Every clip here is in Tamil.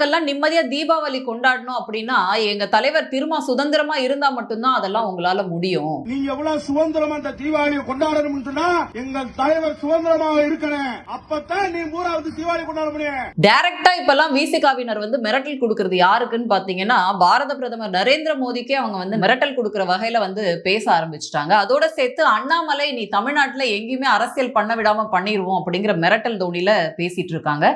மக்கள்லாம் நிம்மதியா தீபாவளி கொண்டாடணும் அப்படின்னா எங்க தலைவர் திருமா சுதந்திரமா இருந்தா மட்டும்தான் அதெல்லாம் உங்களால முடியும். நீங்க எவ்வளவு சுதந்திரமா இந்த தீபாவளியை கொண்டாடணும்னு சொன்னா எங்கள் தலைவர் சுதந்திரமாக இருக்கணும். அப்பதான் நீ மூணாவது தீபாவளி கொண்டாட முடியும். டைரக்டா இப்பெல்லாம் விசிகாவினர் வந்து மிரட்டல் கொடுக்கறது யாருக்குன்னு பாத்தீங்கன்னா பாரத பிரதமர் நரேந்திர மோடிக்கே அவங்க வந்து மிரட்டல் கொடுக்கிற வகையில வந்து பேச ஆரம்பிச்சிட்டாங்க. அதோட சேர்த்து அண்ணாமலை நீ தமிழ்நாட்டுல எங்கேயுமே அரசியல் பண்ண விடாம பண்ணிடுவோம் அப்படிங்கிற மிரட்டல் தோணியில பேசிட்டு இருக்காங்க.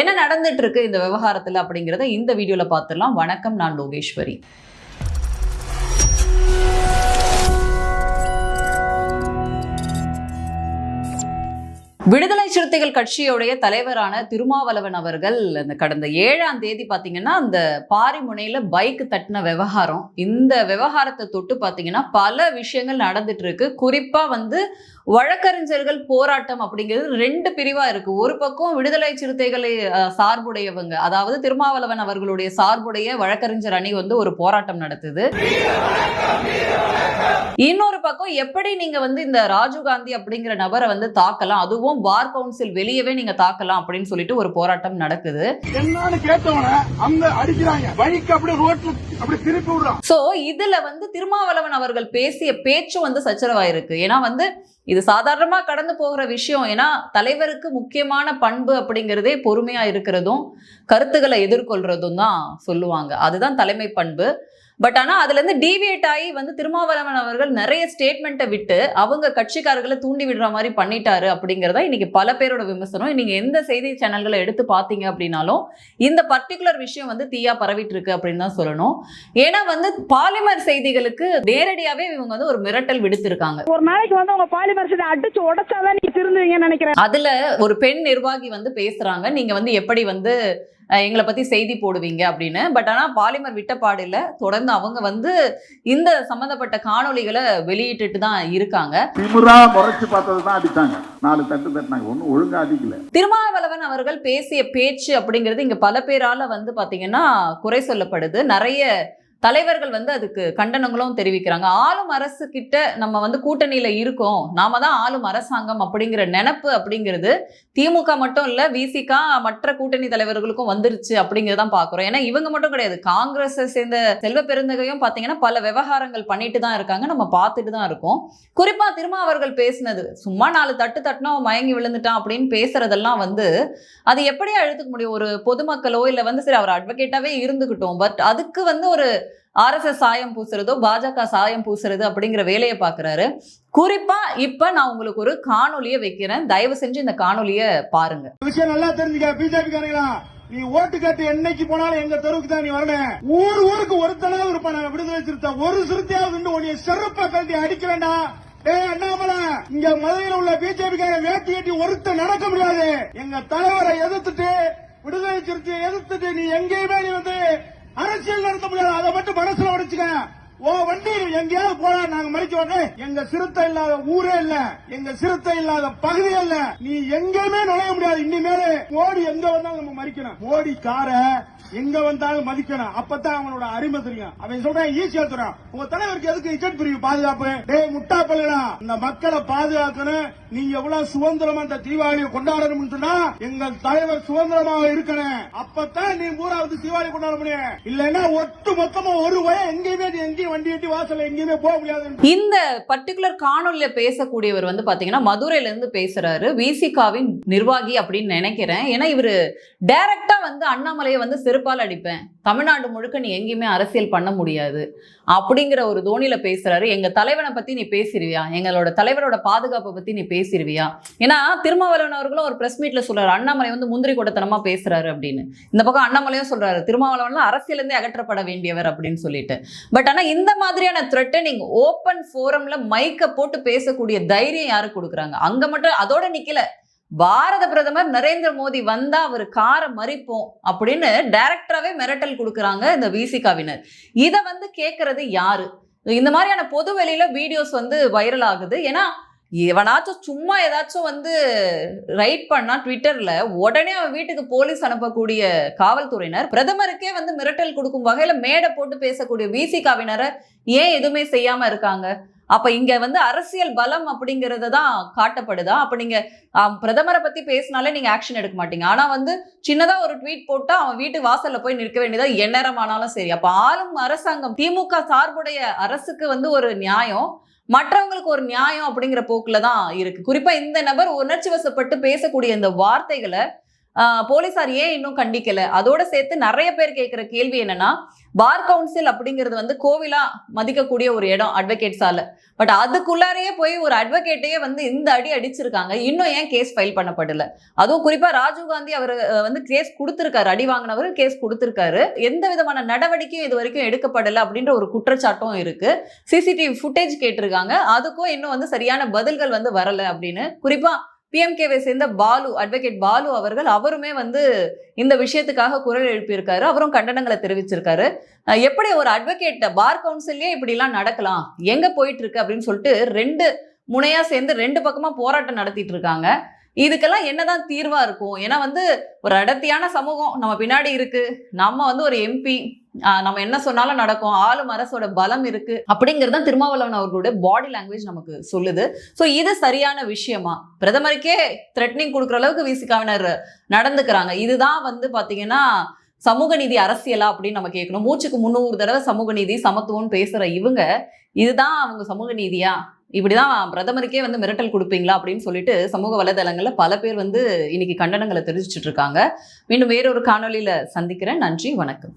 என்ன நடந்துட்டு இருக்கு இந்த விவகாரத்துல அப்படிங்கறத இந்த வீடியோல பார்த்துடலாம் வணக்கம் நான் லோகேஸ்வரி. விடுதலை சிறுத்தைகள் கட்சியுடைய தலைவரான திருமாவளவன் அவர்கள் அந்த கடந்த ஏழாம் தேதி பார்த்தீங்கன்னா அந்த பாரிமுனையில பைக் தட்டின விவகாரம். இந்த விவகாரத்தை தொட்டு பாத்தீங்கன்னா பல விஷயங்கள் நடந்துட்டு இருக்கு. குறிப்பா வந்து வழக்கறிஞர்கள் போராட்டம் அப்படிங்கிறது ரெண்டு பிரிவாக இருக்கு. ஒரு பக்கம் விடுதலை சிறுத்தைகளை சார்புடையவங்க அதாவது திருமாவளவன் அவர்களுடைய சார்புடைய வழக்கறிஞர் அணி வந்து ஒரு போராட்டம் நடத்துது. இன்னொரு பக்கம் எப்படி நீங்க வந்து இந்த ராஜீவ்காந்தி அப்படிங்கிற நபரை வந்து தாக்கலாம்? அதுவும் பார்க்க கவுன்சில் வெளியவே நீங்க தாக்கலாம் அப்படின்னு சொல்லிட்டு ஒரு போராட்டம் நடக்குது. என்னன்னு கேட்டவன அந்த அடிக்கிறாங்க. பைக் அப்படி ரோட்ல அப்படி திருப்பி விடுறான். சோ இதுல வந்து திருமாவளவன் அவர்கள் பேசிய பேச்சும் வந்து சச்சரவாயிருக்கு. ஏன்னா வந்து இது சாதாரணமா கடந்து போகிற விஷயம். ஏன்னா தலைவருக்கு முக்கியமான பண்பு அப்படிங்கிறதே பொறுமையா இருக்கிறதும் கருத்துக்களை எதிர்கொள்றதும் தான் சொல்லுவாங்க. அதுதான் தலைமை பண்பு. பட் ஆனா அதுல இருந்து டீவியேட் ஆகி வந்து திருமாவளவன் அவர்கள் நிறைய ஸ்டேட்மெண்ட்டை விட்டு அவங்க கட்சிக்காரர்களை தூண்டி விடுற மாதிரி பண்ணிட்டாரு அப்படிங்கறதா இன்னைக்கு பல பேரோட விமர்சனம். நீங்க எந்த செய்தி சேனல்களை எடுத்து பார்த்தீங்க அப்படின்னாலும் இந்த பர்டிகுலர் விஷயம் வந்து தீயா பரவிட்டு இருக்கு அப்படின்னு தான் சொல்லணும். ஏன்னா வந்து பாலிமர் செய்திகளுக்கு நேரடியாவே இவங்க வந்து ஒரு மிரட்டல் விடுத்திருக்காங்க. ஒரு நாளைக்கு வந்து உங்க பாலிமர் சீட்டை அடிச்சு உடைச்சாதான் நீங்க திருந்துவீங்கன்னு நினைக்கிறேன். அதுல ஒரு பெண் நிர்வாகி வந்து பேசுறாங்க. நீங்க வந்து எப்படி வந்து எங்களை பத்தி செய்தி போடுவீங்க அப்படின்னு. பட் ஆனா பாலிமர் விட்ட பாடு இல்ல தொடர்ந்து அவங்க வந்து இந்த சம்பந்தப்பட்ட காணொளிகளை வெளியிட்டுட்டு தான் இருக்காங்க. முறைச்சு பார்த்தது தான் அடிச்சாங்க. நாலு தட்டு தட்டினாங்க. ஒன்றும் ஒழுங்கா அடிக்கல. திருமாவளவன் அவர்கள் பேசிய பேச்சு அப்படிங்கிறது இங்க பல பேரால வந்து பாத்தீங்கன்னா குறை சொல்லப்படுது. நிறைய தலைவர்கள் வந்து அதுக்கு கண்டனங்களும் தெரிவிக்கிறாங்க. ஆளும் அரசு கிட்ட நம்ம வந்து கூட்டணியில இருக்கோம். நாம தான் ஆளும் அரசாங்கம் அப்படிங்கிற நினப்பு அப்படிங்கிறது திமுக மட்டும் இல்ல விசிகா மற்ற கூட்டணி தலைவர்களுக்கும் வந்துருச்சு அப்படிங்கிறதான் பாக்குறோம். ஏன்னா இவங்க மட்டும் கிடையாது. காங்கிரஸை சேர்ந்த செல்வ பெருந்தகையும் பாத்தீங்கன்னா பல விவகாரங்கள் பண்ணிட்டு தான் இருக்காங்க. நம்ம பார்த்துட்டு தான் இருக்கோம். குறிப்பா திரும்ப அவர்கள் பேசினது சும்மா நாலு தட்டு தட்டினா அவன் மயங்கி விழுந்துட்டான் அப்படின்னு பேசுறதெல்லாம் வந்து அது எப்படியா எழுத்துக்க முடியும்? ஒரு பொதுமக்களோ இல்ல வந்து சரி அவர் அட்வொகேட்டாவே இருந்துகிட்டோம். பட் அதுக்கு வந்து ஒரு ஆர்எஸ்எஸ் சாயம் பூசுறதோ பாஜக சாயம் பூசுறது அப்படிங்கிற வேலையை பாக்குறாரு குறிப்பா இப்ப நான் உங்களுக்கு ஒரு காணொலியை வைக்கிறேன். தயவு செஞ்சு இந்த காணொலியை பாருங்க. விஷயம் நல்லா தெரிஞ்சுக்க பிஜேபி காரங்களா? நீ ஓட்டு கட்டு என்னைக்கு போனாலும் எங்க தெருவுக்கு தான் நீ வரணும். ஊர் ஊருக்கு ஒருத்தனாவது இருப்பான விடுதலை சிறுத்தை ஒரு சிறுத்தையாவது உன்னைய சிறப்பா கழட்டி அடிக்க வேண்டாம். அண்ணாமலை இங்க மதுரையில் உள்ள பிஜேபி கார வேட்டி கட்டி ஒருத்த நடக்க முடியாது. எங்க தலைவரை எதிர்த்துட்டு விடுதலை சிறுத்தையை எதிர்த்துட்டு நீ எங்கேயுமே நீ வந்து அரசியல் நடத்த முடியாது. அதை மட்டும் மனசுல உடைச்சுக்க. ஓ வண்டி எங்கேயாவது போனா நாங்க மறிக்க வரேன் எங்க சிறுத்தை இல்லாத ஊரே இல்ல எங்க சிறுத்தை இல்லாத பகுதியே இல்ல. நீ எங்கேயுமே நுழைய முடியாது. இனிமேல் மோடி எங்க வந்தாலும் நம்ம மறிக்கணும். மோடி கார எங்க வந்தாலும் மதிக்கணும். அப்பதான் அவனோட அருமை தெரியும். அவன் சொல்றான் ஈஸியா தரும் உங்க தலைவருக்கு எதுக்கு இக்கட் பிரிவு பாதுகாப்பு? டே முட்டா பல்லுடா. இந்த மக்களை பாதுகாக்கணும். நீங்க எவ்வளவு சுதந்திரமா இந்த தீபாவளியை கொண்டாடணும்னு சொன்னா எங்கள் தலைவர் சுதந்திரமாக இருக்கணும். அப்பதான் நீ மூணாவது தீபாவளி கொண்டாட முடியும். இல்லைன்னா ஒட்டு மொத்தமா ஒரு வய எங்கேயுமே நீ எங்கேயும் இந்த பர்டிகுலர் காணொலியில பேசக்கூடியவர் வந்து பாத்தீங்கன்னா மதுரையில இருந்து பேசுறாரு. விசிகாவின் நிர்வாகி அப்படின்னு நினைக்கிறேன். ஏன்னா இவரு டைரக்டா வந்து அண்ணாமலையை வந்து செருப்பால் அடிப்பேன். தமிழ்நாடு முழுக்க நீ எங்கேயுமே அரசியல் பண்ண முடியாது. அப்படிங்கிற ஒரு தோணியில பேசுறாரு. எங்க தலைவனை பத்தி நீ பேசிடுவியா எங்களோட தலைவரோட பாதுகாப்பை பத்தி நீ பேசிடுவியா ஏன்னா திருமாவளவன் அவர்களும் ஒரு பிரஸ் மீட்ல சொல்றாரு. அண்ணாமலை வந்து முந்திரி கொடத்தனமா பேசுறாரு அப்படின்னு. இந்த பக்கம் அண்ணாமலையும் சொல்றாரு. திருமாவளவன்லாம் அரசியலேருந்தே அகற்றப்பட வேண்டியவர் அப்படின்னு சொல்லிட்டு. பட் ஆனா இந்த மாதிரியான த்ரெட்டை நீங்க ஓப்பன் ஃபோரம்ல மைக்க போட்டு பேசக்கூடிய தைரியம் யாரு கொடுக்குறாங்க? அங்க மட்டும் அதோட நிக்கல. பாரத பிரதமர் நரேந்திர மோடி வந்தா அவர் காரை மறிப்போம் அப்படின்னு டைரக்டராகவே மிரட்டல் கொடுக்குறாங்க இந்த விசிகாவினர் இதை வந்து கேட்கறது யாரு? இந்த மாதிரியான பொது வெளியில வீடியோஸ் வந்து வைரல் ஆகுது. ஏன்னா எவனாச்சும் சும்மா ஏதாச்சும் வந்து ரைட் பண்ணா ட்விட்டர்ல உடனே அவன் வீட்டுக்கு போலீஸ் அனுப்பக்கூடிய காவல்துறையினர் பிரதமருக்கே வந்து மிரட்டல் கொடுக்கும் வகையில மேடை போட்டு பேசக்கூடிய விசிகாவினரை ஏன் எதுவுமே செய்யாம இருக்காங்க? அப்ப இங்க வந்து அரசியல் பலம் அப்படிங்கறது தான் காட்டப்படுதா? அப்ப நீங்க பிரதமரை பத்தி பேசினாலே நீங்க ஆக்ஷன் எடுக்க மாட்டீங்க. ஆனா வந்து சின்னதா ஒரு ட்வீட் போட்டா அவன் வீட்டு வாசல்ல போய் நிற்க வேண்டியதா எந்நேரம் ஆனாலும் சரி. அப்ப ஆளும் அரசாங்கம் திமுக சார்புடைய அரசுக்கு வந்து ஒரு நியாயம். மற்றவங்களுக்கு ஒரு நியாயம் அப்படிங்கிற போக்குல தான் இருக்கு. குறிப்பா இந்த நபர் உணர்ச்சி வசப்பட்டு பேசக்கூடிய இந்த வார்த்தைகளை போலீசார் ஏன் இன்னும் கண்டிக்கல? அதோட சேர்த்து நிறைய பேர் கேட்கிற கேள்வி என்னன்னா பார் கவுன்சில் அப்படிங்கிறது வந்து கோவிலா மதிக்கக்கூடிய ஒரு இடம் அட்வொகேட் சால. பட் அதுக்குள்ளாரையே போய் ஒரு அட்வொகேட்டையே வந்து இந்த அடி அடிச்சிருக்காங்க. இன்னும் ஏன் கேஸ் ஃபைல் பண்ணப்படல? அதுவும் குறிப்பா ராஜீவ் காந்தி அவர் வந்து கேஸ் கொடுத்திருக்காரு. அடி வாங்கினவர் கேஸ் கொடுத்திருக்காரு. எந்த விதமான நடவடிக்கையும் இது வரைக்கும் எடுக்கப்படல அப்படின்ற ஒரு குற்றச்சாட்டும் இருக்கு. சிசிடிவி ஃபுட்டேஜ் கேட்டிருக்காங்க. அதுக்கும் இன்னும் வந்து சரியான பதில்கள் வந்து வரல அப்படின்னு. குறிப்பா பிஎம்கேவை சேர்ந்த பாலு அட்வொகேட் பாலு அவர்கள் அவருமே வந்து இந்த விஷயத்துக்காக குரல் எழுப்பியிருக்காரு. அவரும் கண்டனங்களை தெரிவிச்சிருக்காரு. எப்படி ஒரு அட்வொகேட் பார் கவுன்சிலே இப்படிலாம் நடக்கலாம்? எங்க போயிட்டு இருக்கு அப்படின்னு சொல்லிட்டு ரெண்டு முனையா சேர்ந்து ரெண்டு பக்கமா போராட்டம் நடத்திட்டு இருக்காங்க இதுக்கெல்லாம் என்னதான் தீர்வா இருக்கும்? ஏன்னா வந்து ஒரு அடர்த்தியான சமூகம் நம்ம பின்னாடி இருக்கு. நம்ம வந்து ஒரு எம்பி நம்ம என்ன சொன்னாலும் நடக்கும். ஆளும் அரசோட பலம் இருக்கு. அப்படிங்கிறது தான் திருமாவளவன் அவர்களுடைய பாடி லாங்குவேஜ் நமக்கு சொல்லுது. ஸோ இது சரியான விஷயமா? பிரதமருக்கே த்ரெட்னிங் கொடுக்குற அளவுக்கு விசிகாவினர் நடந்துக்கிறாங்க. இதுதான் வந்து பாத்தீங்கன்னா சமூக நீதி அரசியலா அப்படின்னு நம்ம கேட்கணும். மூச்சுக்கு முந்நூறு தடவை சமூக நீதி சமத்துவம்னு பேசுற இவங்க இதுதான் அவங்க சமூக நீதியா? இப்படிதான் பிரதமருக்கே வந்து மிரட்டல் கொடுப்பீங்களா அப்படின்னு சொல்லிட்டு சமூக வலைதளங்கள்ல பல பேர் வந்து இன்னைக்கு கண்டனங்களை தெரிவிச்சிட்டு இருக்காங்க. மீண்டும் வேறொரு காணொலியில சந்திக்கிறேன். நன்றி வணக்கம்.